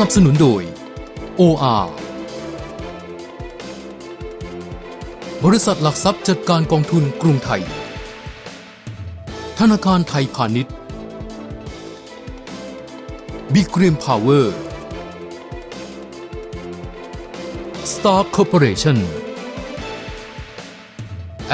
นับสนุนโดย OR บริษัทหลักทรัพย์จัดการกองทุนกรุงไทย ธนาคารไทยพาณิชย์ Big Green Power Star Corporation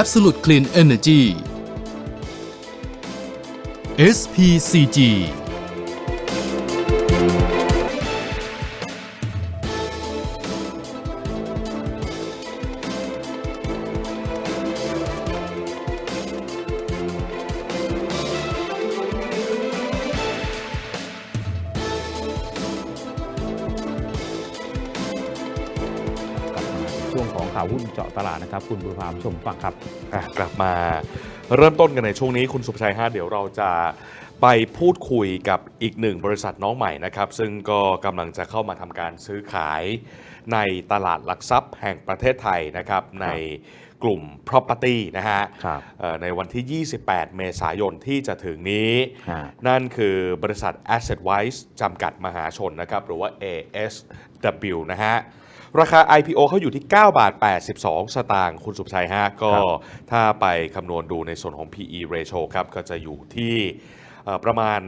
Absolute Clean Energy SPCG ช่วงของข่าวหุ้นเจาะตลาดนะครับ คุณบุรพามชมฟังครับ อะกลับมาเริ่มต้นกันในช่วงนี้คุณสุภชัยฮะเดี๋ยวเราจะไปพูดคุยกับอีกหนึ่งบริษัทน้องใหม่นะครับ ซึ่งก็กำลังจะเข้ามาทำการซื้อขายในตลาดหลักทรัพย์แห่งประเทศไทยนะครับในกลุ่ม property นะฮะครับ เอ่อในวันที่ 28 เมษายนที่จะถึงนี้ ฮะ นั่นคือบริษัท Asset Wise จำกัดมหาชนนะครับ หรือว่า ASW นะฮะ ราคา IPO เขาอยู่ที่ 9 บาท 82 สตางค์คุณสุภชัยฮะก็ครับถ้าไปคำนวณดูในส่วนของ PE ratio ครับก็จะอยู่ที่เอ่อ ประมาณ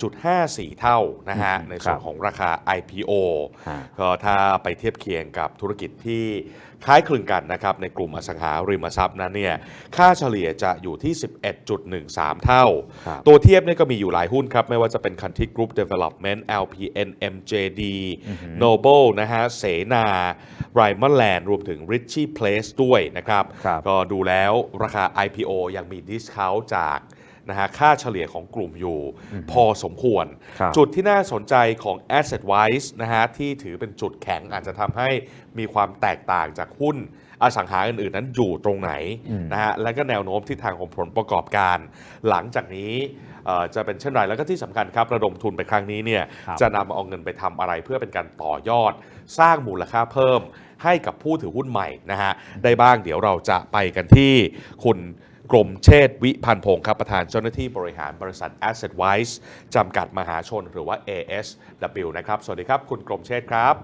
8.54 เท่านะฮะ ในส่วนของราคา IPO ฮะก็ถ้าไปเทียบเคียงกับธุรกิจที่คล้ายคลึงกันนะครับ ในกลุ่มอสังหาริมทรัพย์นั้นเนี่ย ค่าเฉลี่ยจะอยู่ที่ 11.13 เท่าครับตัวเทียบเนี่ยก็มีอยู่หลายหุ้นครับ ไม่ว่าจะเป็น Country Group Development LPN MJD Noble นะฮะ เสนา r i m a n Land รวมถึง Richie Place ด้วยนะครับครับก็ดูแล้วราคา IPO ยังมีดิสคาวจาก นะฮะค่าเฉลี่ยของกลุ่มอยู่ พอสมควร ครับจุดที่น่าสนใจของ Asset Wise นะฮะที่ถือเป็นจุดแข็งอาจจะทำให้มีความแตกต่างจากหุ้นอสังหาอื่นๆ นั้นอยู่ตรงไหนอืม นะฮะและก็แนวโน้มทิศทางของผลประกอบการ หลังจากนี้เอ่อจะเป็นเช่นไรแล้วก็ที่สำคัญครับระดมทุนไปครั้งนี้เนี่ยครับ จะนำเอาเงินไปทำอะไรเพื่อเป็นการต่อยอด สร้างมูลค่าเพิ่ม ให้กับผู้ถือหุ้นใหม่นะฮะได้บ้างเดี๋ยวเราจะไปกันที่คุณ กรมเชษฐ์วิพันธ์พงศ์ครับประธานเจ้าหน้าที่บริหารบริษัท Asset Wise จำกัดมหาชนหรือว่า ASW นะครับ สวัสดีครับคุณกรมเชษฐ์ครับ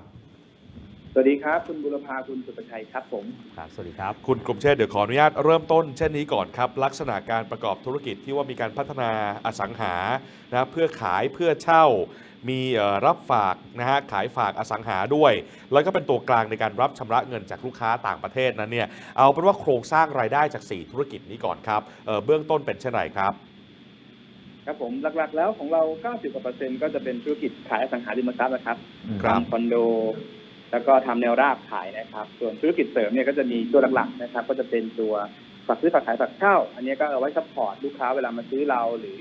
สวัสดีครับคุณบุรพาคุณสุประชัยครับผมครับสวัสดีครับ คุณกรมเชษฐ์เดี๋ยวขออนุญาตเริ่มต้นเช่นนี้ก่อนครับ ลักษณะการประกอบธุรกิจที่ว่ามีการพัฒนาอสังหานะเพื่อขายเพื่อเช่า มีเอ่อรับฝากนะฮะขายฝากอสังหาด้วย แล้วก็เป็นตัวกลางในการรับชำระเงินจากลูกค้าต่างประเทศนั้นเนี่ยเอาเป็นว่าโครงสร้างรายได้จาก 4 ธุรกิจนี้ก่อนครับเอ่อเบื้องต้นเป็นเช่นไรครับครับผมหลักๆแล้วของเรา 90กว่าเปอร์เซ็นต์ก็จะเป็นธุรกิจขายอสังหาริมทรัพย์นะครับครับทำคอนโด แล้วก็ทำแนวราบขายนะครับ ส่วนธุรกิจเสริมเนี่ยก็จะมีตัวหลักๆนะครับ ก็จะเป็นตัวฝากซื้อฝากขายฝากเช่า อันนี้ก็เอาไว้ซัพพอร์ตลูกค้าเวลามาซื้อเราหรือ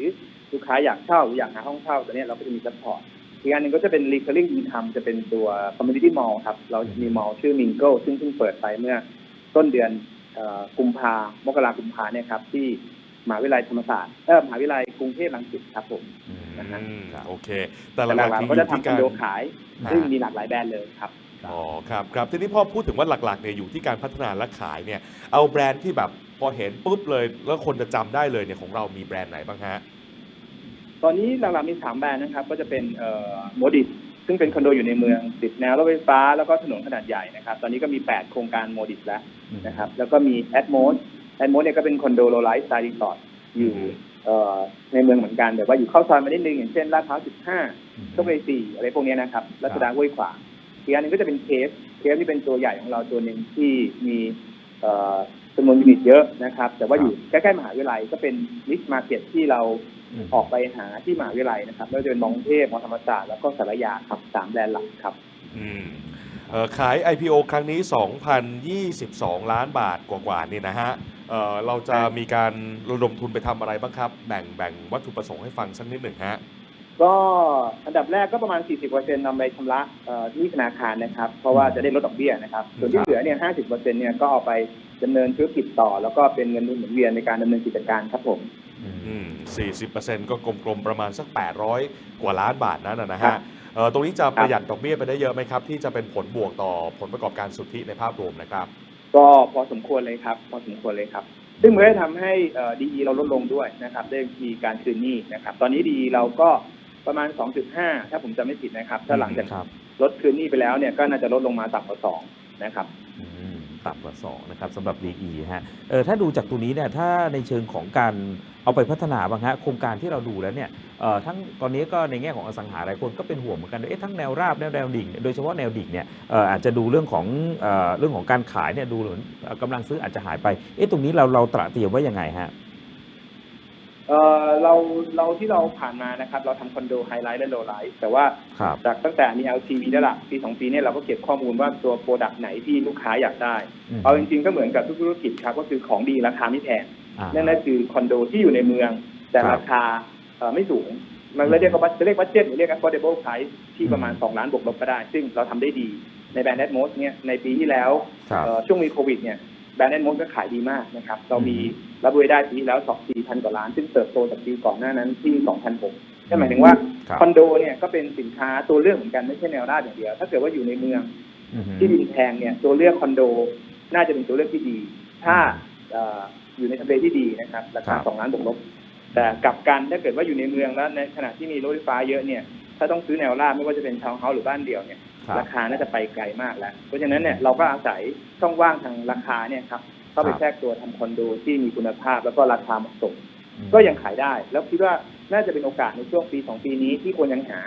ลูกค้าอยากเช่าหรืออยากหาห้องเช่าตัวเนี้ยเราก็จะมีซัพพอร์ต อีกอันหนึ่งก็จะเป็น recurring income จะเป็นตัว community mall ครับ เราจะมี mall ชื่อ Mingle ซึ่งเพิ่งเปิดไปเมื่อต้นเดือนเอ่อกุมภามกรากุมภาเนี่ยครับ ที่มหาวิทยาลัยธรรมศาสตร์เออมหาวิทยาลัยกรุงเทพรังสิตครับผมนะฮะอืมโอเค แต่แต่หหลัลักกๆๆที่ก็อยู่จะที่ทำคอกานรโดขายอ่าซึ่งมีหลากหลายแบรนด์เลยครับอ๋อครับครับทีนี้พอพูดถึงว่าหลักๆเนี่ยอยู่ที่การพัฒนาและขายเนี่ยเอาแบรนด์ที่แบบพอเห็นปุ๊บเลย แล้วคนจะจำได้เลยเนี่ยของเรามีแบรนด์ไหนบ้างฮะ ตอนนี้หลักๆมีสามแบรนด์นะครับ ก็จะเป็นเอ่อโมดิสซึ่งเป็นคอนโดอยู่ในเมืองติดแนวรถไฟฟ้า แล้วก็ถนนขนาดใหญ่นะครับ ตอนนี้ก็มี 8 โครงการโมดิสแล้วนะครับ แล้วก็มีแอดโมสแอดโมสเนี่ยก็เป็นคอนโดโลไลท์สไตล์รีสอร์ทอยู่อืมเอ่อในเมืองเหมือนกันแต่ว่าอยู่เข้าซอยมานิดนึงอย่างเช่นลาดพร้าว 15โชคชัยสี่อะไรพวกเนี้ยนะครับรัชดาห้วยขวางอีกอันหนึงก็จะเป็นเคสเคสที่เป็นตัวใหญ่ของเราตัวหนึ่งที่มีเอ่อจำนวนยูนิตเยอะนะครับ แต่ว่าอยู่ใกล้ๆมหาวิทยาลัยก็เป็นนิชมาเก็ตที่เรา อืมออกไปหาที่มหาวิทยาลัยนะครับไม่ว่าจะเป็นมอกรุงเทพมอธรรมศาสตร์แล้วก็สารยาครับสามแบรนด์หลักครับอืมเอ่อขาย IPO ครั้งนี้ 2,022 ล้านบาทกว่าๆนี่นะฮะเอ่อเราจะมีการระดมทุนไปทำอะไรบ้างครับ แบ่งแบ่งวัตถุประสงค์ให้ฟังสักนิดหนึ่งฮะก็อันดับแรกก็ประมาณ 40%นำไปชำระเอ่อที่ธนาคารนะครับ เพราะว่าจะได้ลดดอกเบี้ยนะครับ ส่วนที่เหลือเนี่ย 50%เนี่ยก็เอาไปดำเนินธุรกิจต่อ แล้วก็เป็นเงินหมุนเวียนในการดำเนินกิจการครับผมอืม 40%ก็กลมๆประมาณสัก 800 กว่าล้านบาทนั่นนะนะครัฮะบเอ่อตรงนี้จะประหยัดดอกเบี้ยไปได้เยอะไหมครับ ที่จะเป็นผลบวกต่อผลประกอบการสุทธิในภาพรวมนะครับ ก็พอสมควรเลยครับ พอสมควรเลยครับ ซึ่งมันก็จะทำให้ดีเราลดลงด้วยนะครับได้มีการคืนหนี้นะครับ ตอนนี้ดีเราก็ประมาณ 2.5 ถ้าผมจำไม่ผิดนะครับ ถ้าหลังจากครับลดคืนหนี้ไปแล้วเนี่ยก็น่าจะลดลงมาต่ำกว่า2นะครับอืม ต่ำกว่า 2 นะครับสำหรับ DE ฮะเออถ้าดูจากตัวนี้เนี่ยถ้าในเชิงของการเอาไปพัฒนาบ้างฮะโครงการที่เราดูแล้วเนี่ยเอ่อทั้งตอนนี้ก็ในแง่ของอสังหาหลายคนก็เป็นห่วงเหมือนกันเอ๊ะทั้งแนวราบแนวแนวดิ่ง โดยเฉพาะแนวดิ่งเนี่ยเอ่ออาจจะดูเรื่องของเอ่อเรื่องของการขายเนี่ยดูเหมือนกำลังซื้ออาจจะหายไปเอ๊ะตรงนี้เราเราตระเตรียมไว้ยังไงฮะ เออเราเราที่เราผ่านมานะครับ เราทำคอนโดไฮไลท์และโลไลท์แต่ว่าครับจากตั้งแต่มี LTV แล้วล่ะปีสองปีเนี่ยเราก็เก็บข้อมูลว่าตัวโปรดักต์ไหนที่ลูกค้าอยากได้มเอาจริงๆก็เหมือนกับทุกธุรกิจครับก็คือของดีราคาไม่แพงอ่า นั่นก็คือคอนโดที่อยู่ในเมือง แต่ครับราคาเอ่อไม่สูง มันเลยเรียกว่าจะเรียกว่าเจ็ตหรือเรียก affordable price ที่ประมาณ อืม 2 ล้านบวกลบก็ได้ ซึ่งเราทำได้ดีในแบรนด์ Atmos เนี่ยในปีที่แล้วครับ เอ่อช่วงมีโควิดเนี่ย แบรนด์ Atmos ก็ขายดีมากนะครับ เรามีอืมรับรวยได้ปีที่แล้ว2 4พันกว่าล้าน ซึ่งเติบโตจากปีก่อนหน้านั้นที่2,006นั่นหมายถึงว่าครับคอนโดเนี่ยก็เป็นสินค้าตัวเลือกเหมือนกันไม่ใช่แนวราบอย่างเดียว ถ้าเกิดว่าอยู่ในเมืองอืมที่ดินแพงเนี่ยตัวเลือกคอนโด น่าจะเป็นตัวเลือกที่ดี ถ้าเอ่ออยู่ในทำเลที่ดีนะครับราครัคาบสองล้านบวกลบแต่กลับกันถ้าเกิดว่าอยู่ในเมืองแล้วในขณะที่มีรถไฟฟ้าเยอะเนี่ยถ้าต้องซื้อแนวราบไม่ว่าจะเป็นทาวน์เฮาส์หรือบ้านเดี่ยวเนี่ยค รับราคาน่าจะไปไกลมากแล้ว เพราะฉะนั้นเนี่ยเราก็อาศัยช่องว่างทางราคาเนี่ยครับเข้าไปครับแทรกตัวทำคอนโดที่มีคุณภาพแล้วก็ราคาเหมาะสมอืมก็ยังขายได้ แล้วคิดว่าน่าจะเป็นโอกาสในช่วงปีสองปีนี้ที่ควรยังหา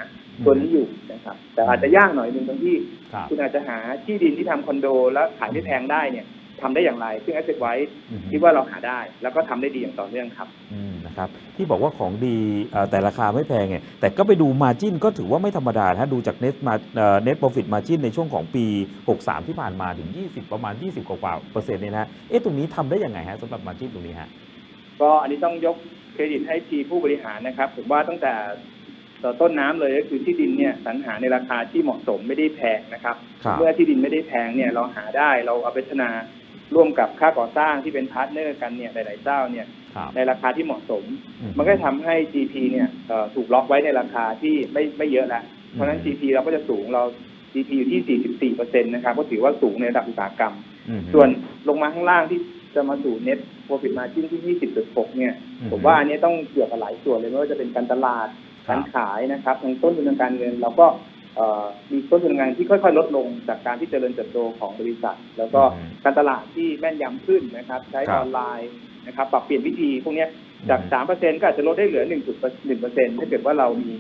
ตัวนี้อยู่นะครับ แต่อาจจะยากหน่อยหนึ่งตรงที่ครับคุณอาจจะหาที่ดินที่ทำคอนโด แล้วขายไม่แพงได้เนี่ยทำได้อย่างไร ซึ่ง Asset ไว้อืมคิดว่าเราหาได้ แล้วก็ทำได้ดีอย่างต่อเนื่องครับอืม นะครับ ที่บอกว่าของดีเอ่อแต่ราคาไม่แพงเนี่ยแต่ก็ไปดูมาจินก็ถือว่าไม่ธรรมดานะฮะดูจาก net มาเน็ตโปรฟิตมาจินในช่วงของปี 63 ที่ผ่านมาถึง 20 ประมาณ 20 กว่าๆเปอร์เซ็นต์เนี่ยนะฮะเอ๊ะตรงนี้ทำได้ยังไงฮะสำหรับมาจินตรงนี้ฮะก็อันนี้ต้องยกเครดิตให้ทีมผู้บริหารนะครับ ผมว่าตั้งแต่ต้นน้ำเลยก็คือที่ดินเนี่ยสรรหาในราคาที่เหมาะสมไม่ได้แพงนะครับครับ เมื่อที่ดินไม่ได้แพงเนี่ยเราหาได้เราเอาไปพัฒนาร่วมกับค่าก่อสร้างที่เป็นพาร์ทเนอร์กันเนี่ยหลาย ๆ เจ้าเนี่ยครับในราคาที่เหมาะสมอืมันก็ทำให้ GP เนี่ยเอ่อถูกล็อกไว้ในราคาที่ไม่ไม่เยอะแล้วเพราะฉะนั้น GP เราก็จะสูงเรา GP อยู่ที่ 44%นะครับก็ถือว่าสูงในระดับอุตสาหกรรมอืมส่วนลงมาข้างล่างที่จะมาสู่ net profit margin ที่ 20.6 เนี่ยอืมผมว่าอันนี้ต้องเกี่ยวกับหลายส่วนเลยไม่ว่าจะเป็นการตลาดครับการขายนะครับทางต้นทุนทางการเงินเราก็เอ่อมีต้นทุนทางการเงินที่ค่อยๆ ลดลงจากการที่เจริญเติบโตของบริษัท แล้วก็อืมการตลาดที่แม่นยำขึ้นนะครับ ใช้ครัอบอนไลน์ นะครับปรับเปลี่ยนวิธีพวกเนี้ยจาก3%ก็อาจจะลดได้เหลือ1.1%ถ้าเกิดว่าเรามี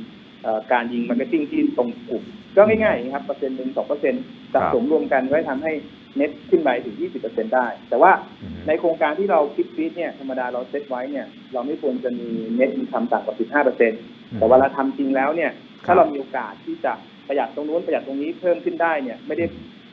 เอ่อการยิงมาร์เก็ตติ้งที่ตรงกลุ่มก็ง่ายๆอย่างนี้ครับเปอร์เซ็นต์หนึ่งสองเปอร์เซ็นต์สะสมรวมกันไว้ทำให้เน็ตขึ้นไปถึง20%ได้ แต่ว่าอืมในโครงการที่เราคิดฟีดเนี่ยธรรมดาเราเซตไว้เนี่ยเราไม่ควรจะมีเน็ตมีคำต่ำกว่า15%แต่เวลาทำจริงแล้วเนี่ยถ้าเรามีโอกาสที่จะประหยัดตรงนู้นประหยัดตรงนี้เพิ่มขึ้นได้เนี่ยไม่ได้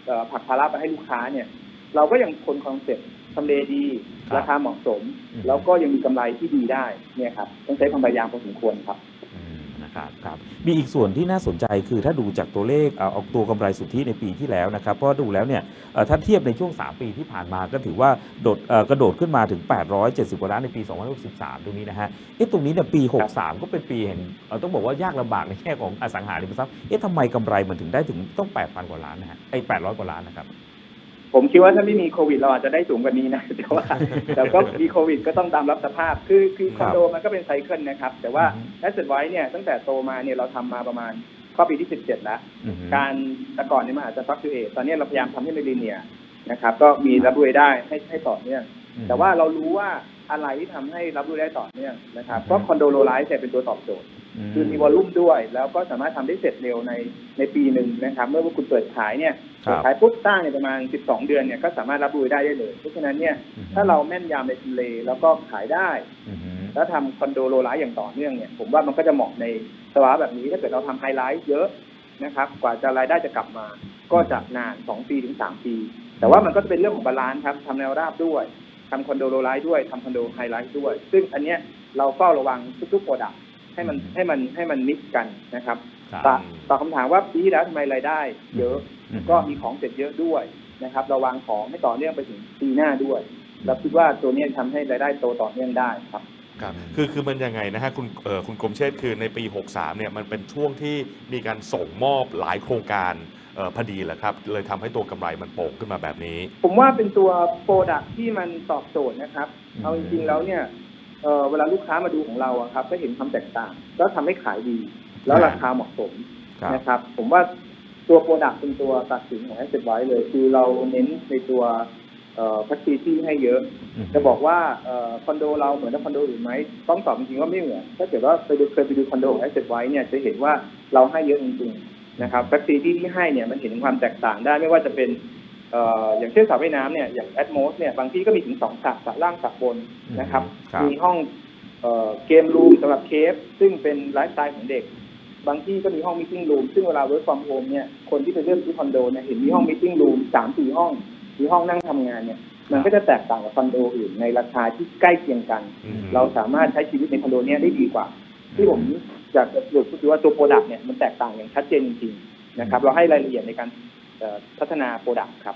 เอ่อผลักภาระไปให้ลูกค้าเนี่ย เราก็ยังคนคอนเซ็ปต์ ทำเลดีครับราคาเหมาะสมอืมแล้วก็ยังมีกำไรที่ดีได้เนี่ยครับต้องใช้ความพยายามพอสมควรครับอืมนะครับครับมีอีกส่วนที่น่าสนใจคือถ้าดูจากตัวเลขเอาเอาตัวกำไรสุทธิในปีที่แล้วนะครับเพราะดูแล้วเนี่ยเอ่อถ้าเทียบในช่วง 3 ปีที่ผ่านมาก็ถือว่าโดดเอ่อกระโดดขึ้นมาถึง 870กว่าล้านในปี 2063 ตรงนี้นะฮะเอ๊ะตรงนี้เนี่ยปี 63 ก็เป็นปีแห่งเอ่อต้องบอกว่ายากลำบากในแง่ของอสังหาริมทรัพย์เอ๊ะทำไมกำไรมันถึงได้ถึงต้อง 8,000 กว่าล้านนะฮะไอ้800 กว่าล้านนะครับ ผมคิดว่าถ้าไม่มีโควิดเราอาจจะได้สูงกว่านี้นะแต่ว่าแต่ก็มีโควิดก็ต้องตามรับสภาพ คือคือคครัอบนโดมันก็เป็นไซเคิลนะครับ แต่ว่าอือฮึแอสเซทไว้เนี่ยตั้งแต่โตมาเนี่ยเราทำมาประมาณเข้าปีที่17แล้วอือฮึการแต่ก่อนเนี่ยมันอาจจะฟักซูเอตตอนนี้เราพยายามทำให้มันลีเนียนะครับ ก็มีรับรู้ได้ให้ให้ต่อเนื่องแต่ว่าเรารู้ว่าอะไรที่ทำให้รับรู้ได้ต่อเนื่องนะครับอืมก็คอนโดโลไลท์เนี่ยเป็นตัวตอบโจทย์ คือมีวอลลุ่มด้วย แล้วก็สามารถทำได้เสร็จเร็วในในปีหนึ่งนะครับ เมื่อว่าคุณเปิดขายเนี่ยครับเปิดขายปุ๊บสร้างเนี่ยประมาณ 12 เดือนเนี่ยก็สามารถรับรู้ได้ได้เลย เพราะฉะนั้นเนี่ยอือฮึถ้าเราแม่นยำในทำเลแล้วก็ขายได้อือฮึแล้วทำคอนโดโลไลท์อย่างต่อเนื่องเนี่ยผมว่ามันก็จะเหมาะในสภาวะแบบนี้ถ้าเกิดเราทำไฮไลท์เยอะนะครับกว่าจะรายได้จะกลับมา ก็จะนาน 2 ปีถึง 3 ปี แต่ว่ามันก็จะเป็นเรื่องของบาลานซ์ครับทำแนวราบด้วยทำคอนโดโลไลท์ด้วยทำคอนโดไฮไลท์ด้วย ซึ่งอันเนี้ยเราเฝ้าระวังทุกๆโปรดัก ให้มันให้มันให้มันมิกซ์กันนะครับครับตอบตอบคำถามว่าปีที่แล้วทำไมรายได้ เยอะอือฮึก็มีของเสร็จเยอะด้วยนะครับเราวางของให้ต่อเนื่องไปถึงปีหน้าด้วยเราคิดว่าตัวเนี้ยทำให้รายได้โตต่อเนื่องได้ครับครับคือคือมันยังไงนะฮะคุณเอ่อคุณกรมเชษฐ์คือในปี 63เนี่ยมันเป็นช่วงที่มีการส่งมอบหลายโครงการเอ่อพอดีแหละครับ เลยทำให้ตัวกำไรมันโป่งขึ้นมาแบบนี้ ผมว่าเป็นตัวโปรดักที่มันตอบโจทย์นะครับอืมเอาจริงๆแล้วเนี่ย เอ่อเวลาลูกค้ามาดูของเราอะครับก็เห็นความแตกต่าง ก็ทำให้ขายดี แล้วครับราคาเหมาะสมครับนะครับ ผมว่าตัวโปรดักต์เป็นตัวตัดสินของ Asset Wise เลย คือเราเน้นในตัวเอ่อ facility ให้เยอะ จะบอกว่าเอ่อคอนโดเราเหมือนกับคอนโดอื่นไหมต้องตอบจริงๆว่าไม่เหมือนถ้าเกิดว่าไปดูเคยไปดูคอนโดของ Asset Wise เนี่ยจะเห็นว่าเราให้เยอะจริงๆนะครับ facility ที่ให้เนี่ยมันเห็นถึงความแตกต่างได้ไม่ว่าจะเป็นเอ่ออย่างเช่นสระว่ายน้ำเนี่ยอย่าง Atmos เนี่ยบางที่ก็มีถึงสองสระสระล่างสระบนนะครับครับมีห้องเอ่อเกมรูมสำหรับเคฟซึ่งเป็นไลฟ์สไตล์ของเด็ก บางที่ก็มีห้องมิ e ติ้งรูมซึ่งเวลา work from home เนี่ยคนที่ไปเลือกที่คอนโดเนี่ยเห็นมีห้องมิ e ติ้งรูมสามสี่ห้องมีห้องนั่งทำงานเนี่ยมันก็จะแตกต่างกับคอนโดอื่นในราคาที่ใกล้เคียงกันอืมเราสามารถใช้ชีวิตในคอนโดเนี้ยได้ดีกว่า ที่ผมอยากจะสรุปก็คือว่าตัวโปรดักต์เนี่ยมันแตกต่างอย่างชัดเจนจริงๆนะครับเราให้รายละเอียดในการเอ่อ พัฒนาโปรดักต์ครับ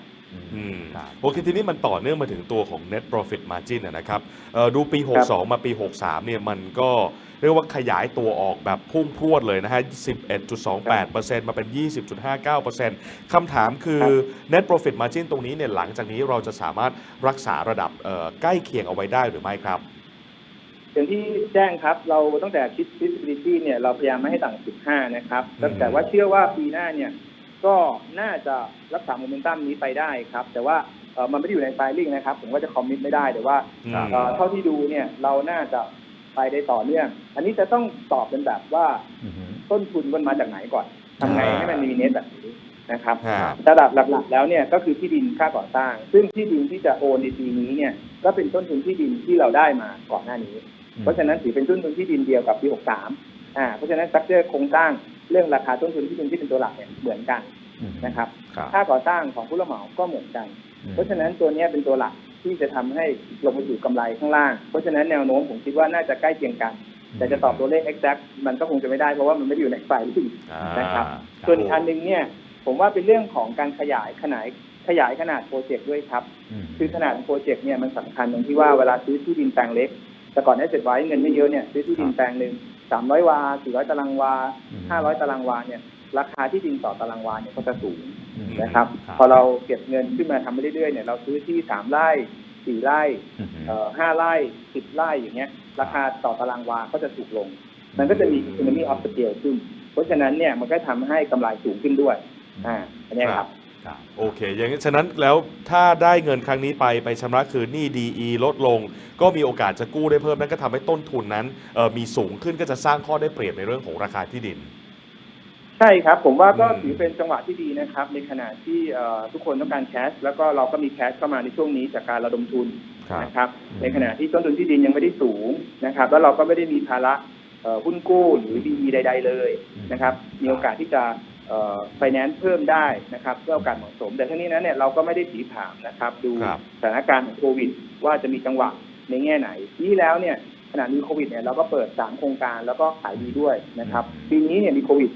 อืมครับโอเคทีนี้มันต่อเนื่องมาถึงตัวของ net profit margin อะนะครับเอ่อดูปี 62 มาปี 63 เนี่ยมันก็เรียกว่าขยายตัวออกแบบพุ่งพรวดเลยนะฮะ 11.28%มาเป็น 20.59%คำถามคือ net profit margin ตรงนี้เนี่ยหลังจากนี้เราจะสามารถรักษาระดับเอ่อใกล้เคียงเอาไว้ได้หรือไม่ครับอย่างที่แจ้งครับเราตั้งแต่คิด feasibility เนี่ยเราพยายามไม่ให้ต่ำกว่า15 นะครับอืมแต่ว่าเชื่อว่าปีหน้าเนี่ย ก็น่าจะรักษาโมเมนตัมนี้ไปได้ครับ แต่ว่าเอ่อมันไม่ได้อยู่ในไฟลิ่งนะครับ ผมก็จะคอมมิตไม่ได้แต่ว่าอืมเอ่อเท่าที่ดูเนี่ยเราน่าจะไปได้ต่อเนื่อง อันนี้จะต้องตอบเป็นแบบว่าต้นทุนมันมาจากไหนก่อนทำไงให้มันมีเน็ตแบบนี้นะครับฮะระดับหลักๆแล้วเนี่ยก็คือที่ดินค่าก่อสร้าง ซึ่งที่ดินที่จะโอนในปีนี้เนี่ยก็เป็นต้นทุนที่ดินที่เราได้มาก่อนหน้านี้ เพราะฉะนั้นถือเป็นต้นทุนที่ดินเดียวกับปี 63อ่าเพราะฉะนั้นสักเจอโครงสร้าง เรื่องราคาต้นทุนที่ดินที่เป็นตัวหลักเนี่ยเหมือนกันนะครับครับค่าก่อสร้างของผู้รับเหมาก็เหมือนกัน เพราะฉะนั้นตัวเนี้ยเป็นตัวหลักที่จะทำให้ลงไปสู่กำไรข้างล่าง เพราะฉะนั้นแนวโน้มผมคิดว่าน่าจะใกล้เคียงกัน แต่จะตอบตัวเลข exact มันก็คงจะไม่ได้เพราะว่ามันไม่ได้อยู่ในไฟล์ที่นะครับ ส่วนอีกอันหนึ่งเนี่ยผมว่าเป็นเรื่องของการขยายขนาดขยายขนาดโปรเจกต์ด้วยครับ คือขนาดของโปรเจกต์เนี่ยมันสำคัญตรงที่ว่าเวลาซื้อที่ดินแปลงเล็ก แต่ก่อนได้เสร็จไว้เงินไม่เยอะเนี่ยซื้อที่ดินแปลงหนึ่ง สามร้อยวาสี่ร้อยตารางวาห้าร้อยตารางวาเนี่ยราคาที่ดินต่อตารางวาเนี่ยก็จะสูงนะครับ พอเราเก็บเงินขึ้นมาทำไปเรื่อยๆเนี่ยเราซื้อที่สามไร่สี่ไร่เอ่อห้าไร่สิบไร่อย่างเงี้ย ราคาต่อตารางวาก็จะถูกลง มันก็จะมี economy of scale ขึ้น เพราะฉะนั้นเนี่ยมันก็ทำให้กำไรสูงขึ้นด้วย อ่าอันเนี้ยครับ โอเค อย่างนั้นฉะนั้นแล้วถ้าได้เงินครั้งนี้ไปไปชำระคืนหนี้ DE ลดลง ก็มีโอกาสจะกู้ได้เพิ่มนั่นก็ทำให้ต้นทุนนั้นเอ่อมีสูงขึ้นก็จะสร้างข้อได้เปรียบในเรื่องของราคาที่ดิน ใช่ครับ ผมว่าก็อืม ถือเป็นจังหวะที่ดีนะครับ ในขณะที่เอ่อทุกคนต้องการแคชแล้วก็เราก็มีแคชเข้ามาในช่วงนี้จากการระดมทุนครับ นะครับ อืม ในขณะที่ต้นทุนที่ดินยังไม่ได้สูงนะครับ แล้วเราก็ไม่ได้มีภาระเอ่อหุ้นกู้หรือดีใด ๆ เลยนะครับ มีโอกาสที่จะ ไฟแนนซ์เพิ่มได้นะครับเพื่อโอกาสเหมาะสม แต่ทั้งนี้นั้นเนี่ยเราก็ไม่ได้ผีผามนะครับ ดูครับสถานการณ์ของโควิด ว่าจะมีจังหวะในแง่ไหนปีที่แล้วเนี่ยขณะมีโควิดเนี่ยเราก็เปิดสามโครงการแล้วก็ขายดีด้วยนะครับปีนี้เนี่ยมีโควิด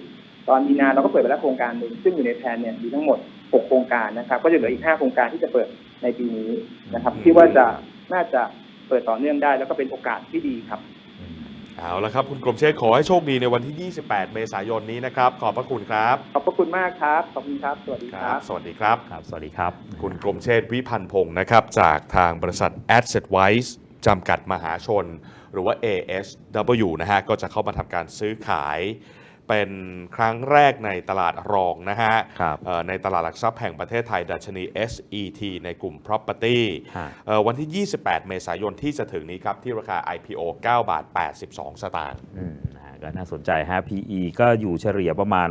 ตอนมีนาเราก็เปิดไปแล้วโครงการหนึ่งซึ่งอยู่ในแผนเนี่ยมีทั้งหมด6โครงการนะครับ ก็จะเหลืออีก5โครงการที่จะเปิดในปีนี้นะครับอืมที่ว่าจะน่าจะเปิดต่อเนื่องได้ แล้วก็เป็นโอกาสที่ดีครับ เอาละครับ คุณกรมเชษฐ์ขอให้โชคดีในวันที่ 28 เมษายนนี้นะครับ ขอบพระคุณครับ ขอบพระคุณมากครับ ขอบคุณครับ สวัสดีครับ สวัสดีครับ ครับ สวัสดีครับ คุณกรมเชษฐ์วิพันธ์พงศ์นะครับ จากทางบริษัท Asset Wise จำกัดมหาชน หรือว่า ASW นะฮะ ก็จะเข้ามาทำการซื้อขาย เป็นครั้งแรกในตลาดรองนะฮะครับเอ่อในตลาดหลักทรัพย์แห่งประเทศไทยดัชนี SET ในกลุ่ม property ฮะเอ่อวันที่ 28 เมษายนที่จะถึงนี้ครับ ที่ราคา IPO 9 บาท 82 สตางค์อืมนะฮะก็น่าสนใจฮะ PE ก็อยู่เฉลี่ยประมาณ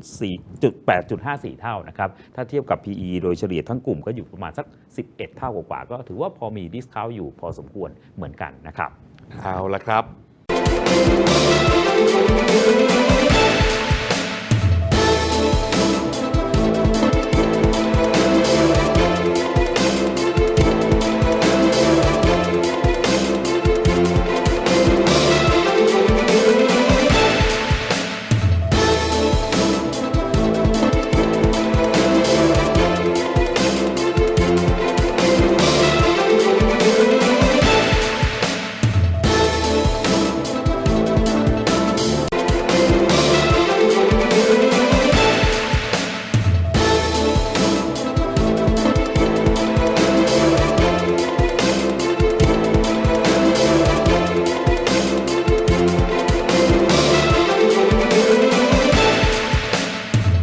8.4จุด8.54 เท่านะครับ ถ้าเทียบกับ PE โดยเฉลี่ยทั้งกลุ่มก็อยู่ประมาณสัก 11 เท่ากว่าๆก็ถือว่าพอมีดิสคาวอยู่พอสมควรเหมือนกันนะครับ เอาละครับ